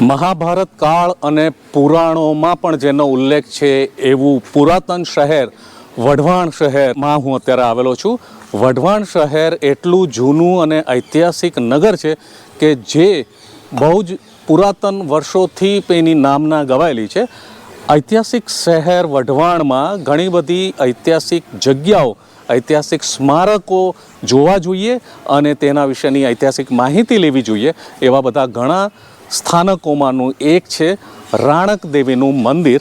મહાભારત કાળ અને પુરાણોમાં પણ જેનો ઉલ્લેખ છે એવું પુરાતન શહેર વઢવાણ શહેરમાં હું અત્યારે આવેલો છું. વઢવાણ શહેર એટલું જૂનું અને ઐતિહાસિક નગર છે કે જે બહુ જ પુરાતન વર્ષોથી એની નામના ગવાયેલી છે. ઐતિહાસિક શહેર વઢવાણમાં ઘણી બધી ઐતિહાસિક જગ્યાઓ, ઐતિહાસિક સ્મારકો જોવા જોઈએ અને તેના વિશેની ઐતિહાસિક માહિતી લેવી જોઈએ એવા બધા ઘણા સ્થાનકોમાંનું એક છે રાણક દેવીનું મંદિર.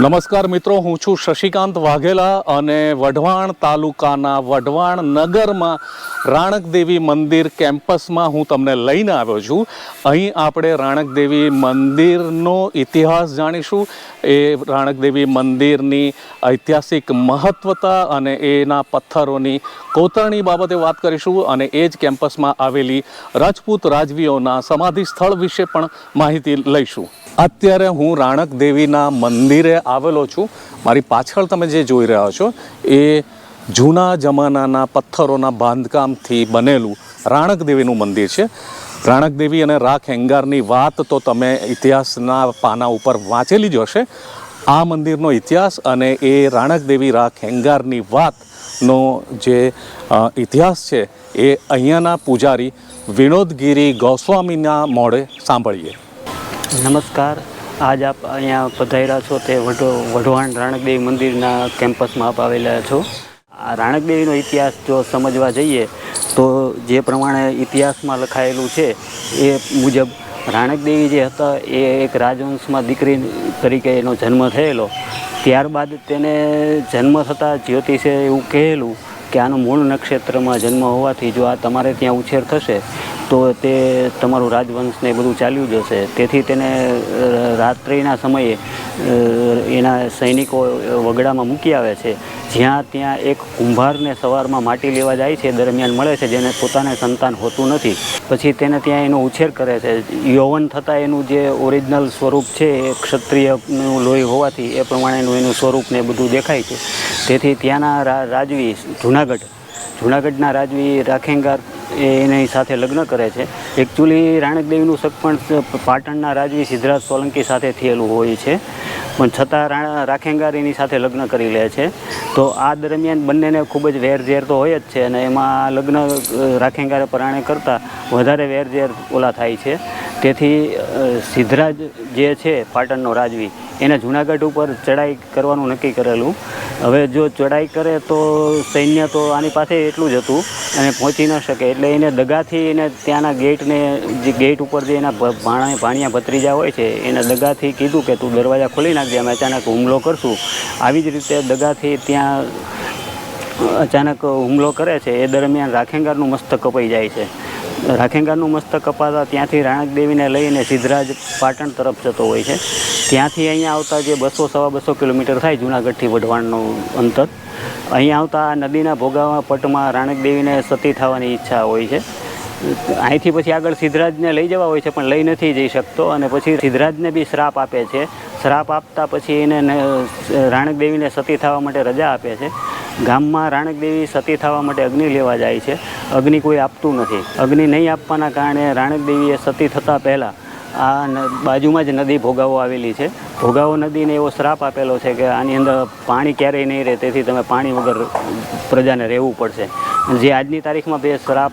નમસ્કાર મિત્રો, હું છું શશિકાંત વાઘેલા અને વઢવાણ તાલુકાના વઢવાણ નગરમાં રાણકદેવી મંદિર કેમ્પસમાં હું તમને લઈને આવ્યો છું. અહીં આપણે રાણકદેવી મંદિરનો ઇતિહાસ જાણીશું. એ રાણકદેવી મંદિરની ઐતિહાસિક મહત્વતા અને એના પથ્થરોની કોતરણી બાબતે વાત કરીશું અને એ જ કેમ્પસમાં આવેલી રાજપૂત રાજવીઓના સમાધિ સ્થળ વિશે પણ માહિતી લઈશું. અત્યારે હું રાણકદેવીના મંદિરે આવેલો છું. મારી પાછળ તમે જે જોઈ રહ્યા છો એ જૂના જમાનાના પથ્થરોના બાંધકામથી બનેલું રાણકદેવીનું મંદિર છે. રાણક દેવી અને રાખ હેંગારની વાત તો તમે ઇતિહાસના પાના ઉપર વાંચેલી જ હશે. આ મંદિરનો ઇતિહાસ અને એ રાણકદેવી રાખ હેંગારની વાતનો જે ઇતિહાસ છે, એ અહીંયાના પૂજારી વિનોદગીરી ગોસ્વામીના મોઢે સાંભળીએ. નમસ્કાર. આજ આપ અહીંયા પધાર્યા છો તે વઢો, વઢવાણ રાણકદેવી મંદિરના કેમ્પસમાં આપ આવેલા છો. આ રાણકદેવીનો ઇતિહાસ જો સમજવા જઈએ તો જે પ્રમાણે ઇતિહાસમાં લખાયેલું છે, એ મુજબ રાણકદેવી જે હતા, એ એક રાજવંશમાં દીકરી તરીકે એનો જન્મ થયેલો. ત્યારબાદ તેને જન્મ થતાં જ્યોતિષે એવું કહેલું કે આનો મૂળ નક્ષત્રમાં જન્મ હોવાથી જો આ તમારે ત્યાં ઉછેર થશે તો તે તમારું રાજવંશને એ બધું ચાલ્યું જશે. તેથી તેને રાત્રિના સમયે એના સૈનિકો વગડામાં મૂકી આવે છે. જ્યાં ત્યાં એક કુંભારને સવારમાં માટી લેવા જાય છે, દરમિયાન મળે છે, જેને પોતાને સંતાન હોતું નથી. પછી તેને ત્યાં એનો ઉછેર કરે છે. યૌવન થતાં એનું જે ઓરિજિનલ સ્વરૂપ છે, એ ક્ષત્રિયનું લોહી હોવાથી એ પ્રમાણેનું એનું સ્વરૂપ ને બધું દેખાય છે. તેથી ત્યાંના રાજવી, જુનાગઢ, જુનાગઢના રાજવી રાખેંગાર એની સાથે લગ્ન કરે છે. એકચ્યુઅલી રાણકદેવીનું સગપણ પાટણના રાજવી સિદ્ધરાજ સોલંકી સાથે થયેલું હોય છે. પણ છતાં રાણા રાખેંગાર એની સાથે લગ્ન કરી લે છે. તો આ દરમિયાન બંનેને ખૂબ જ વેરઝેર તો હોય જ છે અને એમાં લગ્ન રાખેંગારે પરાણે કરતાં વધારે વેરઝેર ઓલા થાય છે. તેથી સિદ્ધરાજ જે છે પાટણનો રાજવી એને જુનાગઢ ઉપર ચડાઈ કરવાનું નક્કી કરેલું. હવે જો ચડાઈ કરે તો સૈન્ય તો આની પાસે એટલું જ હતું અને પહોંચી ન શકે. એટલે એને દગાથી એને ત્યાંના ગેટને, જે ગેટ ઉપર જે એના ભાણા, ભાણિયા ભત્રીજા હોય છે, એને દગાથી કીધું કે તું દરવાજા ખોલી નાખજે, અમે અચાનક હુમલો કરશું. આવી જ રીતે દગાથી ત્યાં અચાનક હુમલો કરે છે. એ દરમિયાન રાખેંગારનું મસ્તક કપાઈ જાય છે. રાખેંગારનું મસ્તક કપાતા ત્યાંથી રાણક દેવીને લઈને સિદ્ધરાજ પાટણ તરફ જતો હોય છે. ત્યાંથી અહીંયા આવતા જે બસો, સવા બસો કિલોમીટર થાય જુનાગઢથી વઢવાણનું અંતર, અહીંયા આવતા નદીના ભોગાવા પટમાં રાણક દેવીને સતી થવાની ઈચ્છા હોય છે. અહીંથી પછી આગળ સિદ્ધરાજને લઈ જવા હોય છે, પણ લઈ નથી જઈ શકતો અને પછી સિદ્ધરાજને બી શ્રાપ આપે છે. શ્રાપ આપતા પછી એને રાણક દેવીને સતી થવા માટે રજા આપે છે. ગામમાં રાણક દેવી સતી થવા માટે અગ્નિ લેવા જાય છે. અગ્નિ કોઈ આપતું નથી. અગ્નિ નહીં આપવાના કારણે રાણક દેવીએ સતી થતાં પહેલાં આ બાજુમાં જ નદી ભોગાવો આવેલી છે. ભોગાવો નદીને એવો શ્રાપ આપેલો છે કે આની અંદર પાણી ક્યારેય નહીં રહે, તેથી તમે પાણી વગર પ્રજાને રહેવું પડશે. જે આજની તારીખમાં બે શ્રાપ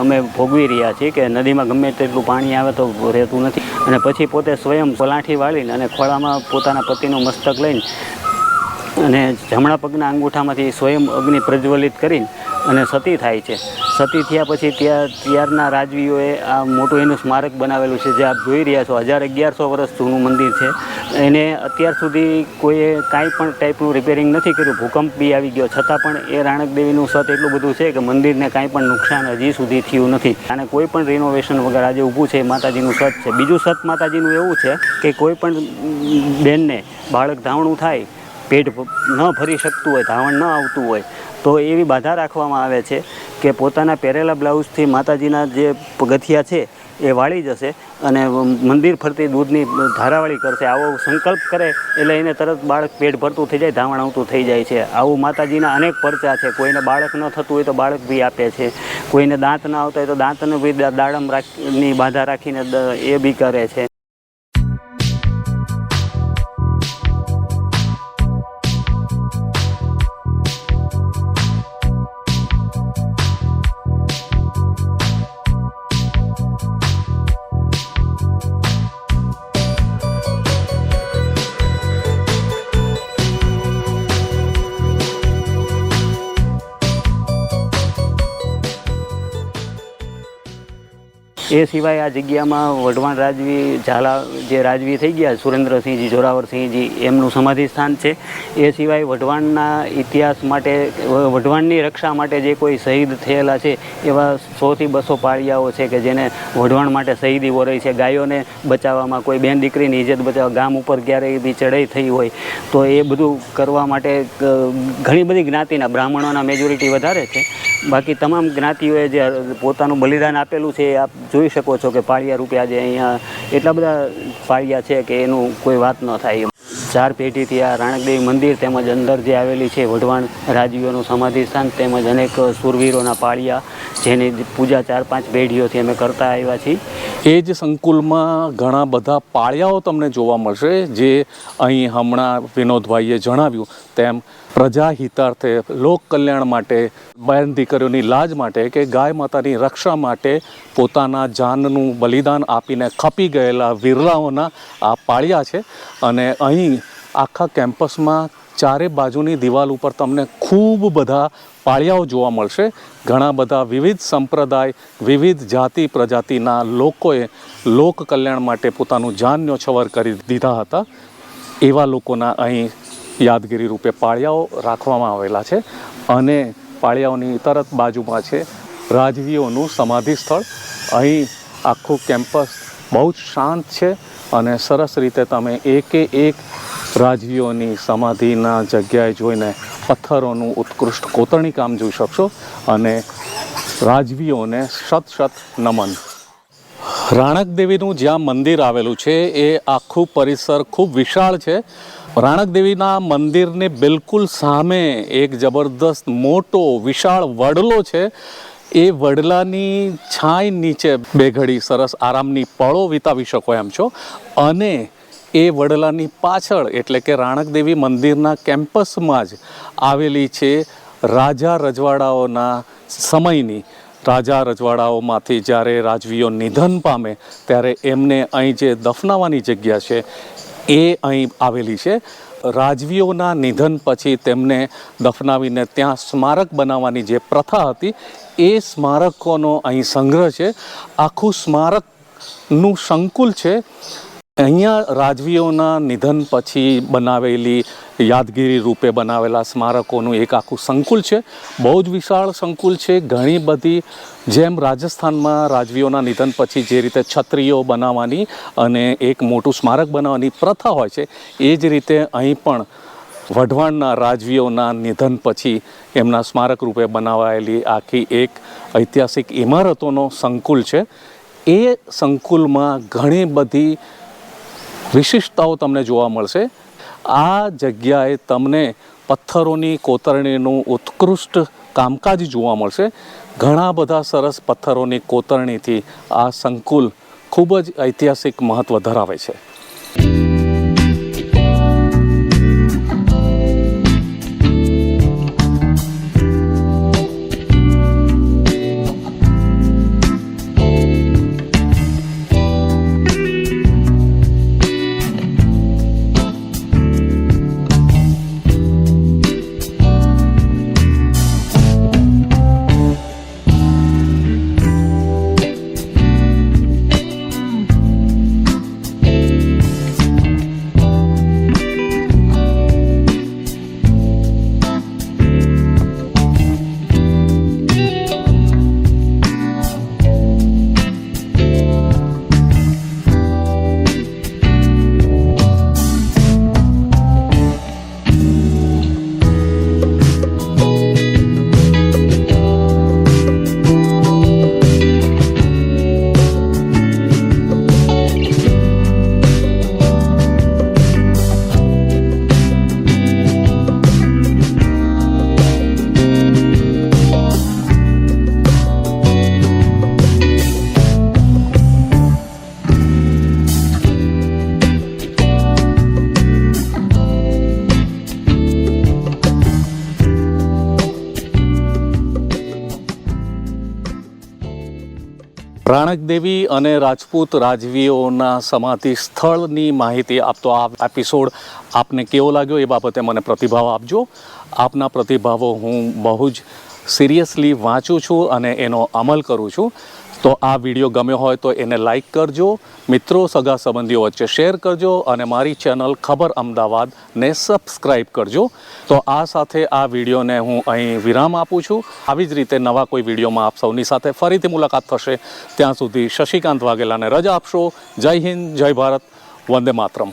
અમે ભોગવી રહ્યા છીએ કે નદીમાં ગમે તેટલું પાણી આવે તો રહેતું નથી. અને પછી પોતે સ્વયં પલાઠી વાળીને અને ખોળામાં પોતાના પતિનું મસ્તક લઈને અને જમણા પગના અંગૂઠામાંથી સ્વયં અગ્નિ પ્રજ્વલિત કરીને અને સતી થાય છે. સતી થયા પછી ત્યાં, ત્યારના રાજવીઓએ આ મોટું એનું સ્મારક બનાવેલું છે. જે આપ જોઈ રહ્યા છો, હજાર અગિયારસો વર્ષ જૂનું મંદિર છે. એને અત્યાર સુધી કોઈએ કાંઈ પણ ટાઈપનું રિપેરિંગ નથી કર્યું. ભૂકંપ બી આવી ગયો. છતાં પણ એ રાણક દેવીનું સત એટલું બધું છે કે મંદિરને કાંઈ પણ નુકસાન હજી સુધી થયું નથી. અને કોઈ પણ રિનોવેશન વગર આજે ઊભું છે એ માતાજીનું સત છે. બીજું સત માતાજીનું એવું છે કે કોઈ પણ બેનને બાળક ધાવણું થાય પેટ ન ભરી શકતું હોય, ધાવણ ન આવતું હોય, તો એવી બાધા રાખવામાં આવે છે કે પોતાના પહેરેલા બ્લાઉઝથી માતાજીના જે પગથિયા છે એ વાળી જશે અને મંદિર ફરતી દૂધની ધારાવાળી કરશે. આવો સંકલ્પ કરે એટલે એને તરત બાળક પેટ ભરતું થઈ જાય, ધાવણ આવતું થઈ જાય છે. આવું માતાજીના અનેક પરચા છે. કોઈને બાળક ન થતું હોય તો બાળક બી આપે છે. કોઈને દાંત ના આવતા હોય તો દાંતનું બી દાડમ રાખની, બાધા રાખીને એ બી કરે છે. એ સિવાય આ જગ્યામાં વઢવાણ રાજવી, ઝાલા જે રાજવી થઈ ગયા, સુરેન્દ્રસિંહજી, જોરાવરસિંહજી, એમનું સમાધિ સ્થાન છે. એ સિવાય વઢવાણના ઇતિહાસ માટે, વઢવાણની રક્ષા માટે જે કોઈ શહીદ થયેલા છે, એવા સોથી બસો પાળિયાઓ છે કે જેને વઢવાણ માટે શહીદી વરાઈ છે. ગાયોને બચાવવામાં કોઈ બેન દીકરીની ઇજ્જત બચાવવા, ગામ ઉપર ક્યારેય બી ચડાઈ થઈ હોય, તો એ બધું કરવા માટે ઘણી બધી જ્ઞાતિના, બ્રાહ્મણોના મેજોરિટી વધારે છે. બાકી તમામ જ્ઞાતિઓએ જે પોતાનું બલિદાન આપેલું છે એ આપ જોઈ શકો છો કે પાળિયા રૂપે આજે અહીંયા એટલા બધા પાળિયા છે કે એનું કોઈ વાત ન થાય ચાર પેઢીથી આ રાણકદેવી મંદિર તેમજ અંદર જે આવેલી છે વઢવાણ રાજવીઓનું સમાધિ સ્થાન તેમજ અનેક સુરવીરોના પાળિયા જેની પૂજા ચાર પાંચ પેઢીઓથી અમે કરતા આવ્યા છીએ. એ જ સંકુલમાં ઘણા બધા પાળિયાઓ તમને જોવા મળશે, જે અહીં હમણાં વિનોદભાઈએ જણાવ્યું તેમ પ્રજા હિતાર્થે લોક કલ્યાણ માટે બહેન દીકરીઓની લાજ માટે કે ગાય માતાની રક્ષા માટે પોતાના જાનનું બલિદાન આપીને ખપી ગયેલા વીરલાઓના આ પાળિયા છે. અને અહીં આખા કેમ્પસમાં ચારે બાજુની દિવાલ ઉપર તમને ખૂબ બધા પાળિયાઓ જોવા મળશે. ઘણા બધા વિવિધ સંપ્રદાય, વિવિધ જાતિ, પ્રજાતિના લોકોએ લોક કલ્યાણ માટે પોતાનું જાન ન્યોછવર કરી દીધા હતા. એવા લોકોના અહીં યાદગીરી રૂપે પાળિયાઓ રાખવામાં આવેલા છે અને પાળિયાઓની તરત બાજુમાં છે રાજવીઓનું સમાધિ સ્થળ. અહીં આખું કેમ્પસ બહુ જ શાંત છે અને સરસ રીતે તમે એકે એક રાજવીઓની સમાધિના જગ્યાએ જોઈને પથ્થરોનું ઉત્કૃષ્ટ કોતરણી કામ જોઈ શકશો અને રાજવીઓને શત શત નમન. રાણક દેવીનું જ્યાં મંદિર આવેલું છે, એ આખું પરિસર ખૂબ વિશાળ છે. રાણક દેવીના મંદિરની બિલકુલ સામે એક જબરદસ્ત મોટો વિશાળ વડલો છે. એ વડલાની છાંય નીચે બે ઘડી સરસ આરામની પળો વિતાવી શકો એમ છો. અને એ વડલાની પાછળ, એટલે કે રાણકદેવી મંદિરના કેમ્પસમાં જ આવેલી છે રાજા રજવાડાઓના સમયની. રાજા રજવાડાઓમાંથી જ્યારે રાજવીઓ નિધન પામે, ત્યારે એમને અહીં જે દફનાવાની જગ્યા છે, એ અહીં આવેલી છે. રાજવીઓના નિધન પછી તેમને દફનાવીને ત્યાં સ્મારક બનાવવાની જે પ્રથા હતી, એ સ્મારકોનો અહીં સંગ્રહ છે. આખું સ્મારકનું સંકુલ છે. અહીંયા રાજવીઓના નિધન પછી બનાવેલી યાદગીરી રૂપે બનાવેલા સ્મારકોનું એક આખું સંકુલ છે. બહુ જ વિશાળ સંકુલ છે. ઘણી બધી જેમ રાજસ્થાનમાં રાજવીઓના નિધન પછી જે રીતે છત્રીઓ બનાવવાની અને એક મોટું સ્મારક બનાવવાની પ્રથા હોય છે, એ જ રીતે અહીં પણ વઢવાણના રાજવીઓના નિધન પછી એમના સ્મારક રૂપે બનાવાયેલી આખી એક ઐતિહાસિક ઇમારતોનો સંકુલ છે. એ સંકુલમાં ઘણી બધી વિશિષ્ટતાઓ તમને જોવા મળશે. આ જગ્યાએ તમને પથ્થરોની કોતરણીનું ઉત્કૃષ્ટ કામકાજ જોવા મળશે. ઘણા બધા સરસ પથ્થરોની કોતરણીથી આ સંકુલ ખૂબ જ ઐતિહાસિક મહત્ત્વ ધરાવે છે. રાણક દેવી અને રાજપૂત રાજવીઓના સમાધિ સ્થળની માહિતી આપતો આ એપિસોડ આપને કેવો લાગ્યો એ બાબતે મને પ્રતિભાવ આપજો. આપના પ્રતિભાવો હું બહુ જ સિરિયસલી વાંચું છું અને એનો અમલ કરું છું. તો આ વીડિયો ગમ્યો હોય તો એને લાઈક કરજો. મિત્રો, સગા સંબંધીઓ વચ્ચે શેર કરજો અને મારી ચેનલ ખબર અમદાવાદને સબસ્ક્રાઈબ કરજો. તો આ સાથે આ વિડીયોને હું અહીં વિરામ આપું છું. આવી જ રીતે નવા કોઈ વિડીયોમાં આપ સૌની સાથે ફરીથી મુલાકાત થશે. ત્યાં સુધી શશિકાંત વાઘેલાને રજા આપશો. જય હિન્દ, જય ભારત. વંદે માતરમ.